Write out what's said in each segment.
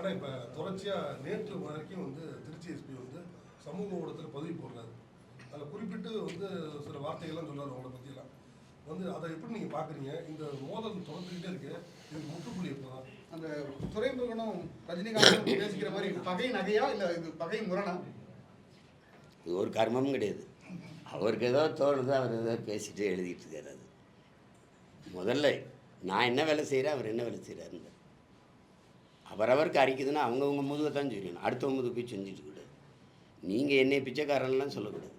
ஆனால் இப்போ தொடர்ச்சியாக நேற்று வரைக்கும் வந்து திருச்சி எஸ்பி வந்து சமூக ஊடகத்தில் பதிவு போடுறாரு. அதில் குறிப்பிட்டு வந்து சில வார்த்தைகள்லாம் சொல்றாரு அவங்கள பற்றியெல்லாம் வந்து அதை எப்படி நீங்கள் பார்க்குறீங்க இந்த மோதல் தொடர்ந்துக்கிட்டே இருக்கு. இதுக்கு முற்றுப்புள்ளி எப்போதான் அந்த துறைமுகனும் ரஜினிகாந்தும் பேசிக்கிற மாதிரி இது பகை நகையா இல்ல இது பகை முரணா? இது ஒரு கர்மமும் கிடையாது. அவருக்கு ஏதோ தோணுதோ அவர் ஏதோ பேசிட்டு எழுதிட்டு இருக்காரு அது. முதல்ல நான் என்ன வேலை செய்கிறேன் அவர் என்ன வேலை செய்கிறாருன்னு அவரவருக்கு அரிக்குதுன்னா அவங்கவுங்க முதுகை தான் செய்யணும் அடுத்தவங்க முதுகு போய் செஞ்சுட்டு கூடாது. நீங்கள் என்னை பிச்சைக்காரன்லாம் சொல்லக்கூடாது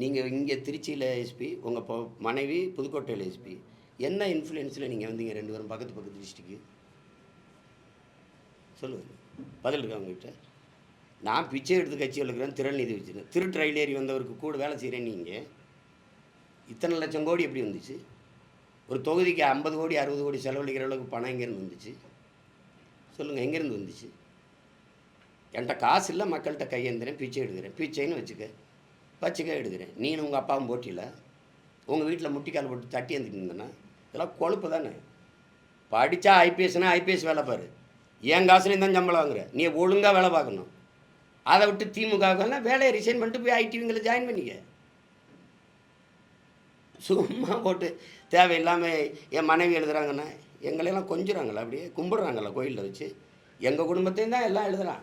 நீங்கள் இங்கே திருச்சியில் எஸ்பி உங்கள் பொ மனைவி புதுக்கோட்டையில் எஸ்பி என்ன இன்ஃப்ளூயன்ஸில் நீங்கள் வந்தீங்க ரெண்டு பேரும் பக்கத்து பக்கத்து டிஸ்ட்ரிக்கு சொல்லுங்கள் பதில் இருக்கா உங்ககிட்ட? நான் பிச்சை எடுத்து கட்சி இருக்கிறேன் திறன் வச்சுருந்தேன். திரு ரயில் ஏறி வந்தவருக்கு கூட வேலை செய்கிறேன் நீங்கள் இத்தனை லட்சம் கோடி எப்படி வந்துச்சு? ஒரு தொகுதிக்கு ஐம்பது கோடி அறுபது கோடி செலவழிக்கிற அளவுக்கு பணம் இங்கேருந்து வந்துச்சு? சொல்லுங்கள் எங்கேருந்து வந்துச்சு? என்கிட்ட காசு இல்லை மக்கள்கிட்ட கையேந்துறேன் பிச்சை எடுக்கிறேன். பிச்சைன்னு வச்சுக்க வச்சுக்க எடுக்கிறேன். நீனும் உங்கள் அப்பாவும் போட்டியில் உங்கள் வீட்டில் முட்டிக்கால் போட்டு தட்டி எழுந்துட்டு இருந்தேன்னா இதெல்லாம் கொழுப்பு தானே? படித்தா ஐபிஎஸ்னா ஐபிஎஸ் வேலை பாரு. என் காசுலேயும் தான் சம்பளம் வாங்குற. நீ ஒழுங்காக வேலை பார்க்கணும். அதை விட்டு திமுகவுக்குன்னா வேலையை ரிசைன் பண்ணிட்டு போய் ஐடிவிங்களை ஜாயின் பண்ணிக்க. சும்மா போட்டு தேவையில்லாமல் என் மனைவி எழுதுகிறாங்கண்ணா எங்களையெல்லாம் கொஞ்சுறாங்களா அப்படியே கும்பிடுறாங்களா கோயிலில் வச்சு. எங்கள் குடும்பத்தையும் தான் எல்லாம் எழுதுகிறான்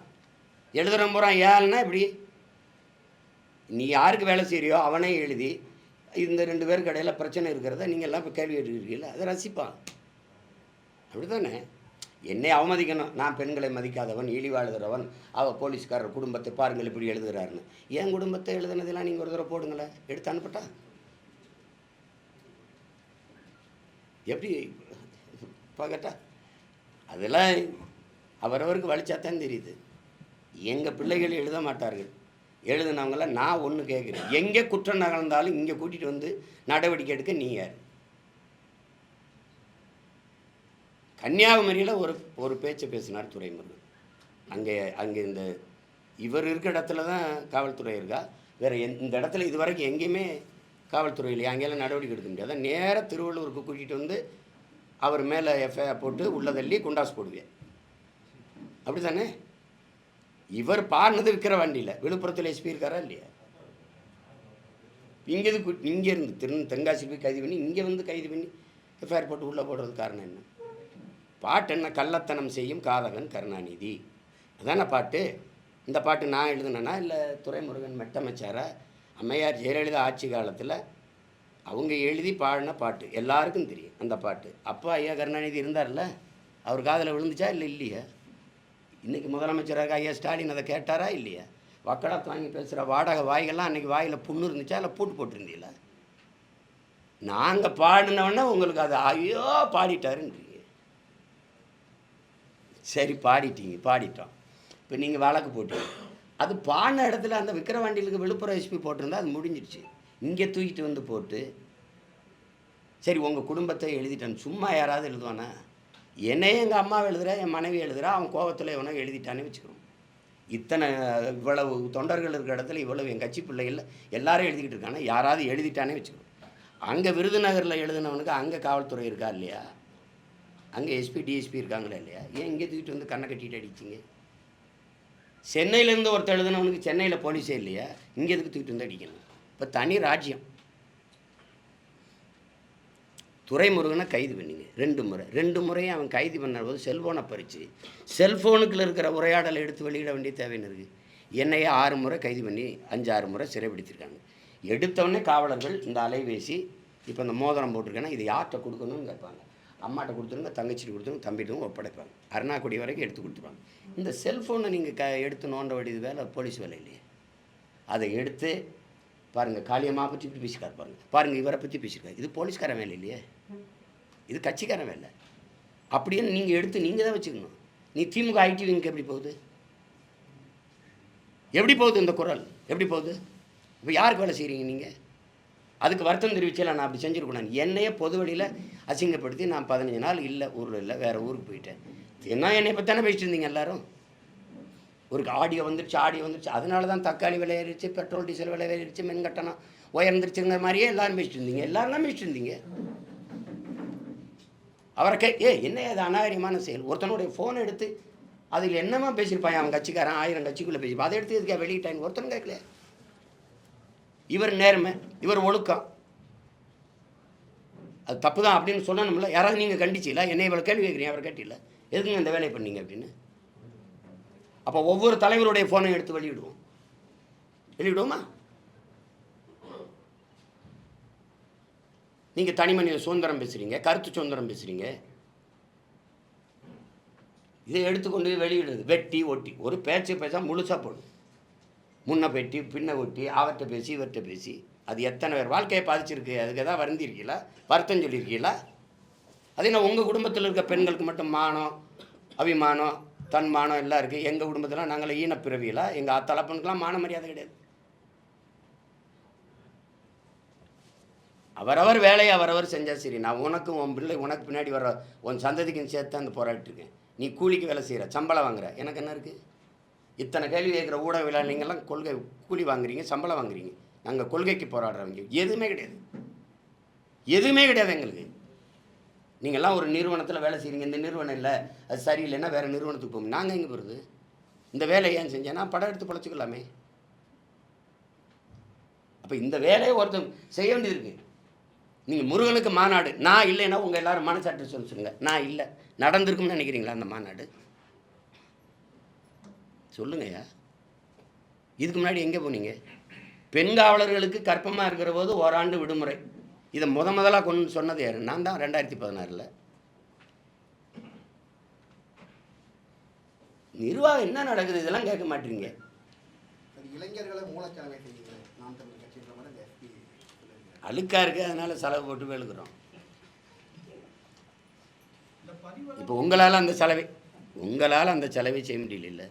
எழுதுகிற போகிறான் ஏன்னா இப்படி. நீ யாருக்கு வேலை செய்கிறியோ அவனே எழுதி இந்த ரெண்டு பேருக்கு கடையில் பிரச்சனை இருக்கிறத நீங்கள் எல்லாம் இப்போ கேள்வி கேட்டுருக்கீங்களா அதை ரசிப்பான். அப்படி தானே என்னை அவமதிக்கணும். நான் பெண்களை மதிக்காதவன் இழிவாழுகிறவன் அவள் போலீஸ்காரர் குடும்பத்தை பாருங்கள் இப்படி எழுதுகிறாருன்னு என் குடும்பத்தை எழுதுனதெல்லாம் நீங்கள் ஒரு தடவை போடுங்களேன் எடுத்து அனுப்பட்டா? எப்படி பார்க்கட்டா அதெல்லாம் அவரவருக்கு வலிச்சாத்தான் தெரியுது. எங்கள் பிள்ளைகள் எழுத மாட்டார்கள். எழுதுனவங்கள நான் ஒன்று கேட்குறேன். எங்கே குற்றம் நகர்ந்தாலும் இங்கே கூட்டிகிட்டு வந்து நடவடிக்கை எடுக்க நீ யார்? கன்னியாகுமரியில் ஒரு ஒரு பேச்சை பேசினார் துறைமுருகன் அங்கே அங்கே இந்த இவர் இருக்கிற இடத்துல தான் காவல்துறை இருக்கா? வேறு இந்த இடத்துல இது வரைக்கும் எங்கேயுமே காவல்துறை இல்லையா அங்கெல்லாம் நடவடிக்கை எடுக்க முடியாது? நேராக திருவள்ளூருக்கு கூட்டிகிட்டு வந்து அவர் மேலே எஃப்ஐஆர் போட்டு உள்ள தள்ளி குண்டாஸ் போடுவேன். அப்படி தானே இவர் பாடினது விற்கிற வண்டியில். விழுப்புரத்தில் எஸ்பி இருக்காரா இல்லையா? இங்கே இது இங்கே இருந்து திரு தென்காசி போய் கைது பண்ணி இங்கே வந்து கைது பண்ணி எஃப்ஐஆர் போட்டு உள்ளே போடுறது காரணம் என்ன? பாட்டு என்ன? கள்ளத்தனம் செய்யும் காதகன் கருணாநிதி. அதான பாட்டு? இந்த பாட்டு நான் எழுதுனேனா இல்லை துரைமுருகன் மெட்டமைச்சாரா? அம்மையார் ஜெயலலிதா ஆட்சி காலத்தில் அவங்க எழுதி பாடின பாட்டு எல்லாருக்கும் தெரியும் அந்த பாட்டு. அப்பா ஐயா கருணாநிதி இருந்தார்ல அவர் காதில் விழுந்துச்சா இல்லை இல்லையா? இன்றைக்கி முதலமைச்சராக ஐயா ஸ்டாலின் அதை கேட்டாரா இல்லையா? வக்கடா வாங்கி பேசுகிற வாடகை வாய்கள்லாம் அன்றைக்கி வாயில் புண்ணு இருந்துச்சா இல்லை பூட்டு போட்டிருந்தீங்களா? நாங்கள் பாடினவொடனே உங்களுக்கு அது ஐயோ பாடிட்டாருன்றீங்க. சரி பாடிட்டீங்க பாடிட்டோம். இப்போ நீங்கள் வழக்கு போட்டீங்க. அது பாடின இடத்துல அந்த விக்கிரவாண்டிகளுக்கு விழுப்புரம் எஸ்பி போட்டிருந்தா அது முடிஞ்சிடுச்சு. இங்கே தூக்கிட்டு வந்து போட்டு சரி உங்கள் குடும்பத்தை எழுதிட்டான். சும்மா யாராவது எழுதுவானா? என்னையே எங்கள் அம்மா எழுதுகிறா என் மனைவி எழுதுகிறா அவன் கோபத்தில் எவனோ எழுதிட்டானே வச்சுக்கிறோம் இத்தனை இவ்வளவு தொண்டர்கள் இருக்கிற இடத்துல இவ்வளவு என் கட்சி பிள்ளைகள் எல்லாரும் எழுதிக்கிட்டு இருக்காங்க. யாராவது எழுதிட்டானே வச்சுக்கிறோம் அங்கே விருதுநகரில் எழுதினவனுக்கு அங்கே காவல்துறை இருக்கா இல்லையா? அங்கே எஸ்பி டிஎஸ்பி இருக்காங்களா இல்லையா? ஏன் இங்கே தூக்கிட்டு வந்து கண்ணை கட்டிட்டு அடிச்சிங்க? சென்னையிலேருந்து ஒருத்தர் எழுதினவனுக்கு சென்னையில் போலீஸே இல்லையா? இங்கே எதுக்கு தூக்கிட்டு வந்து அடிக்கணும்? இப்போ தனி ராஜ்யம். துரைமுருகனை கைது பண்ணிங்க. ரெண்டு முறை. ரெண்டு முறையும் அவன் கைது பண்ணும்போது செல்ஃபோனை பறித்து செல்ஃபோனுக்குள்ள இருக்கிற உரையாடலை எடுத்து வெளியிட வேண்டிய தேவைன்னு இருக்குது என்னையே ஆறு முறை கைது பண்ணி அஞ்சு ஆறு முறை சிறைப்பிடித்திருக்காங்க எடுத்தவொடனே காவலர்கள் இந்த அலைபேசி இப்போ இந்த மோதிரம் போட்டிருக்கேன்னா இது யார்கிட்ட கொடுக்கணும்னு கேட்பாங்க. அம்மாட்ட கொடுத்துருங்க தங்கச்சிட்டு கொடுத்துருங்க தம்பிட்டும் ஒப்படைப்பாங்க. அருணாக்குடி வரைக்கும் எடுத்து கொடுத்துருவாங்க இந்த செல்ஃபோனை நீங்கள் க எடுத்து நோண்ட வேண்டியது வேலை போலீஸ் வேலை இல்லையே. அதை எடுத்து பாருங்கள் காளியம்மா பற்றி இப்படி பேசிக்கார் பாருங்கள் பாருங்கள் இவரை பற்றி பேசியிருக்காரு. இது போலீஸ்காரன் வேலை இல்லையே. இது கட்சிக்காரன் வேலை. அப்படின்னு நீங்கள் எடுத்து நீங்கள் தான் வச்சுக்கணும். நீ திமுக ஐடி விங்க்கு எப்படி போகுது? எப்படி போகுது இந்த குரல்? எப்படி போகுது? இப்போ யாருக்கு வேலை செய்கிறீங்க நீங்கள் அதுக்கு வருத்தம் தெரிவிச்சல நான் அப்படி செஞ்சுருக்கணும். என்னையே பொது வழியில் அசிங்கப்படுத்தி நான் பதினஞ்சு நாள் இல்லை ஊரில் இல்லை வேறு ஊருக்கு போயிட்டேன். என்ன என்னை பற்றி தானே பேசிட்டு இருந்தீங்க எல்லோரும்? ஒரு ஆடியோ வந்துருச்சு ஆடியோ வந்துருச்சு. அதனால தான் தக்காளி விலை பெட்ரோல் டீசல் விலை ஏறிடுச்சு மின் கட்டணம் உயர்ந்துருச்சுங்கிற மாதிரியே எல்லாரும் பேசிட்டு இருந்தீங்க. எல்லாரும் தான் பேசிட்டு இருந்தீங்க. அவரை கே ஏ என்ன அது அநாகரியமான செயல்? ஒருத்தனுடைய ஃபோனை எடுத்து அதில் என்னமா பேசியிருப்பான் அவன் கட்சிக்காரன் ஆயிரம் கட்சிக்குள்ளே பேசியிருப்பான். அதை எடுத்து இதுக்காக வெளியிட்டாங்க ஒருத்தனும் கேட்கல. இவர் நேர்மை இவர் ஒழுக்கம். அது தப்பு தான் அப்படின்னு சொல்லணும்ல. யாராவது நீங்கள் கண்டிச்சில என்னை இவ்வளோ கேள்வி கேட்குறீங்க அவர் கேட்டில எதுக்குங்க இந்த வேலையை பண்ணீங்க அப்படின்னு? அப்போ ஒவ்வொரு தலைவருடைய ஃபோனை எடுத்து வெளியிடுவோம். வெளியிடுவோமா? நீங்கள் தனி மனித சுதந்திரம் பேசுகிறீங்க கருத்து சுதந்திரம் பேசுகிறீங்க இதை எடுத்துக்கொண்டு வெளியிடுது வெட்டி ஒட்டி ஒரு பேச்சு பேச முழுசாக போடும். முன்ன பெட்டி பின்ன ஒட்டி அவர்கிட்ட பேசி இவர்கிட்ட பேசி. அது எத்தனை பேர்? வாழ்க்கையை பாதிச்சிருக்கு. அதுக்கு எதாவது வருந்திருக்கீங்களா? வருத்தம் சொல்லியிருக்கீங்களா? அதே நான் உங்கள் குடும்பத்தில் இருக்க பெண்களுக்கு மட்டும் மானம் அபிமானம்? தன் மானம் எல்லாம் இருக்குது எங்கள் குடும்பத்தில் நாங்கள் ஈனப்பிறவியில் எங்கள் அத்தலப்பனுக்கெல்லாம் மான மரியாதை கிடையாது. அவரவர் வேலையை அவரவர் செஞ்சால் சரி. நான் உனக்கும் உன் பிள்ளை உனக்கு பின்னாடி வர உன் சந்ததிக்கும் சேர்த்து அந்த போராட்டிருக்கேன் நீ கூலிக்கு வேலை செய்கிற சம்பளம் வாங்குற. எனக்கு என்ன இருக்குது இத்தனை கேள்வி கேட்குற ஊடகவியலாளர்கள்லாம் கொள்கை கூலி வாங்குறீங்க சம்பளம் வாங்குறீங்க. நாங்கள் கொள்கைக்கு போராடுறவங்க. எதுவுமே கிடையாது. எதுவுமே கிடையாது எங்களுக்கு. நீங்கள்லாம் ஒரு நிறுவனத்தில் வேலை செய்கிறீங்க இந்த நிறுவனம் இல்லை. அது சரியில்லைன்னா வேறு நிறுவனத்துக்கு போகும் நாங்கள் எங்கே போகிறது இந்த வேலையை ஏன் செஞ்சேன்னா படம் எடுத்து பழச்சிக்கலாமே. அப்போ இந்த வேலையை ஒருத்தன் செய்ய வேண்டியது இருக்குது நீங்கள் முருகனுக்கு மாநாடு. நான் இல்லைன்னா உங்கள் எல்லோரும் மனசாட்டு சொல்லி சொல்லுங்க. நான் இல்லை. நடந்திருக்கும்னு நினைக்கிறீங்களா அந்த மாநாடு? சொல்லுங்கய்யா இதுக்கு முன்னாடி எங்கே போனீங்க? பெண் காவலர்களுக்கு கற்பமாக இருக்கிற போது ஓராண்டு விடுமுறை. இதை முத முதலாக கொண்டு சொன்னது யார்? நான் தான் ரெண்டாயிரத்தி பதினாறில். நிர்வாகம் என்ன நடக்குது? இதெல்லாம் கேட்க மாட்டீங்க. இளைஞர்களை மூலச்சலவை அழுக்காக இருக்குது அதனால் செலவு போட்டு வெளுக்கிறோம் இப்போ உங்களால் அந்த செலவை உங்களால் அந்த செலவை செய்ய முடியல.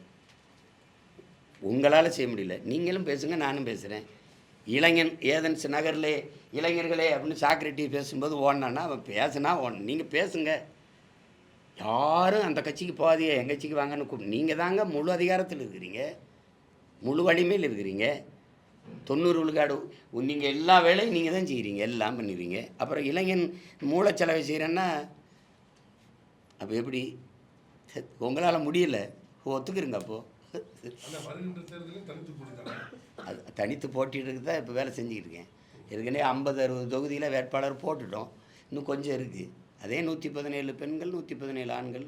உங்களால் செய்ய முடியல. நீங்களும் பேசுங்க நானும் பேசுகிறேன் இளைஞன் ஏதன்ஸ் நகர்லே இளைஞர்களே அப்படின்னு சாக்ரட்டி பேசும்போது ஓடினான்னா அவன் பேசுனா ஓடணும் நீங்கள் பேசுங்க. யாரும் அந்த கட்சிக்கு போகாதீங்க எங்கள் கட்சிக்கு வாங்கன்னு கூப்பிடு நீங்கள் தாங்க முழு அதிகாரத்தில் இருக்கிறீங்க. முழு வலிமையில் இருக்கிறீங்க. தொண்ணூறு விழுக்காடு நீங்கள் எல்லா வேலையும் நீங்கள் தான் செய்கிறீங்க எல்லாம் பண்ணிடுவீங்க அப்புறம் இளைஞன் மூளைச்சலவை செய்கிறேன்னா அப்போ எப்படி? உங்களால் முடியல. ஒத்துக்குறீங்க அப்போது அது தனித்து போட்டிட்டு தான் இப்போ வேலை செஞ்சுக்கிட்டு இருக்கேன். ஏற்கனவே ஐம்பது அறுபது தொகுதியில் வேட்பாளர் போட்டுட்டோம். இன்னும் கொஞ்சம் இருக்குது அதே நூற்றி பதினேழு பெண்கள் நூற்றி பதினேழு ஆண்கள்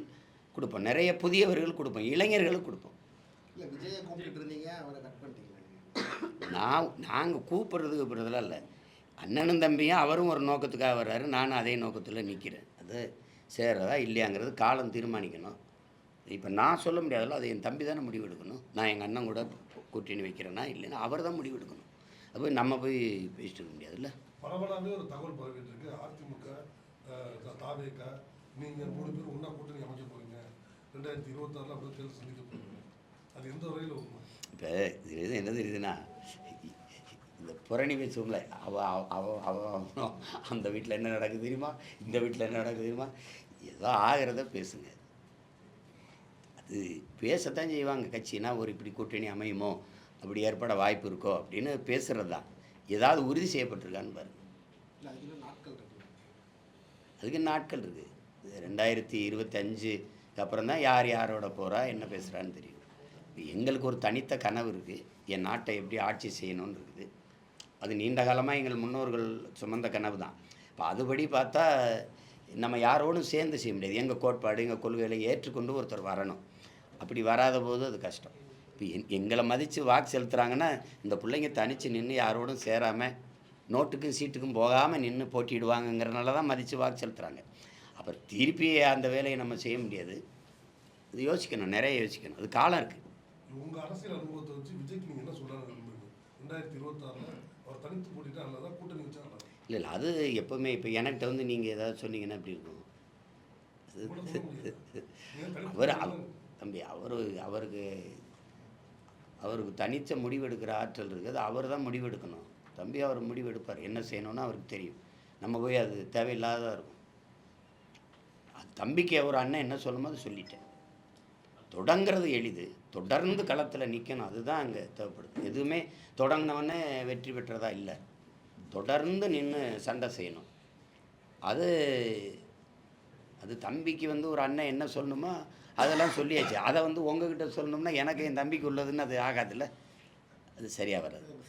கொடுப்போம். நிறைய புதியவர்கள் கொடுப்போம். இளைஞர்களுக்கு கொடுப்போம்? நான் நாங்கள் கூப்பிட்றது கூப்பிட்றதுலாம் இல்லை. அண்ணனும் தம்பியும் அவரும் ஒரு நோக்கத்துக்காக வர்றாரு. நானும் அதே நோக்கத்தில் நிற்கிறேன் அது சேர்றதா இல்லையாங்கிறது காலம் தீர்மானிக்கணும். இப்போ நான் சொல்ல முடியாதுல்ல அது என் தம்பி தானே முடிவு எடுக்கணும் நான் எங்கள் அண்ணன் கூட கூட்டணி வைக்கிறேன்னா இல்லைன்னா அவர் தான் முடிவு எடுக்கணும் அப்போ நம்ம போய் பேசிட்டு இருக்க முடியாதுல்ல? பரவலாகவே ஒரு தகவல் பரவிட்டு இருக்கு அதிமுக தாவேக நீங்கள் மூணு பேர் ஒன்றா கூட்டணி அமைக்க போறீங்க. ரெண்டாயிரத்தி இருபத்தாறில் அப்படி தேர்தல் சந்திக்க போறீங்க அது எந்த வகையில் உண்மை இப்போ இது என்ன தெரியுதுன்னா இந்த புரணி பேசுவோம்ல அவ அவ அவ அவ அந்த வீட்டில் என்ன நடக்குது தெரியுமா? இந்த வீட்டில் என்ன நடக்குது தெரியுமா? ஏதோ ஆகிறத பேசுங்க. அது பேசத்தான் செய்வாங்க. கட்சினா ஒரு இப்படி கூட்டணி அமையுமோ? அப்படி ஏற்பட வாய்ப்பு இருக்கோ அப்படின்னு பேசுகிறது தான் ஏதாவது உறுதி செய்யப்பட்டிருக்கான்னு பாருங்க. இல்லை அதுக்கு நாட்கள் இருக்கு. அதுக்கு நாட்கள் இருக்குது ரெண்டாயிரத்தி இருபத்தஞ்சுக்கு அப்புறம் தான் யார் யாரோட போகிறா என்ன பேசுகிறான்னு தெரியும். எங்களுக்கு ஒரு தனித்த கனவு இருக்குது என் நாட்டை எப்படி ஆட்சி செய்யணும்னு இருக்குது. அது நீண்ட காலமாக எங்கள் முன்னோர்கள் சுமந்த கனவு தான் இப்போ அதுபடி பார்த்தா நம்ம யாரோடும் சேர்ந்து செய்ய முடியாது. எங்கள் கோட்பாடு எங்கள் கொள்கைகளை ஏற்றுக்கொண்டு ஒருத்தர் வரணும். அப்படி வராத போது அது கஷ்டம். இப்போ எங் எங்களை மதித்து வாக்கு செலுத்துகிறாங்கன்னா இந்த பிள்ளைங்க தனித்து நின்று யாரோடும் சேராமல் நோட்டுக்கும் சீட்டுக்கும் போகாமல் நின்று போட்டியிடுவாங்கங்கிறனால தான் மதித்து வாக்கு செலுத்துகிறாங்க அப்போ திருப்பி அந்த வேலையை நம்ம செய்ய முடியாது. இது யோசிக்கணும் நிறைய யோசிக்கணும். அது காலம் இருக்குது உங்க அரசியல் அனுபவத்தை வச்சு விஜய்க்கு நீங்க என்ன சொல்றாங்க விரும்புறீங்க ரெண்டாயிரத்தி இருபத்தாறுல அவர் தனித்து போட்டிட்டா நல்லதா கூட்டணி வச்சா இல்லை இல்லை. அது எப்போவுமே இப்போ என்கிட்ட வந்து நீங்கள் ஏதாவது சொன்னீங்கன்னா எப்படி இருக்கும்? அவர் தம்பி அவர் அவருக்கு அவருக்கு தனித்த முடிவெடுக்கிற ஆற்றல் இருக்குது. அவர் தான் முடிவெடுக்கணும். தம்பி அவர் முடிவெடுப்பார். என்ன செய்யணும்னு அவருக்கு தெரியும். நம்ம போய் அது தேவையில்லாததாக இருக்கும். அது தம்பிக்கு ஒரு அண்ணன் என்ன சொல்லணுமோ அதை சொல்லிட்டேன். தொடங்கிறது எளிது. தொடர்ந்து களத்தில் நிற்கணும் அதுதான் அங்கே தேவைப்படுது. எதுவுமே தொடங்கினவொடனே வெற்றி பெற்றதா இல்லை. தொடர்ந்து நின்று சண்டை செய்யணும். அது அது தம்பிக்கு வந்து ஒரு அண்ணன் என்ன சொல்லணுமோ அதெல்லாம் சொல்லியாச்சு. அதை வந்து உங்ககிட்ட சொல்லணும்னா எனக்கு என் தம்பிக்கு உள்ளதுன்னு அது ஆகாதுல்ல? அது சரியாக வராது.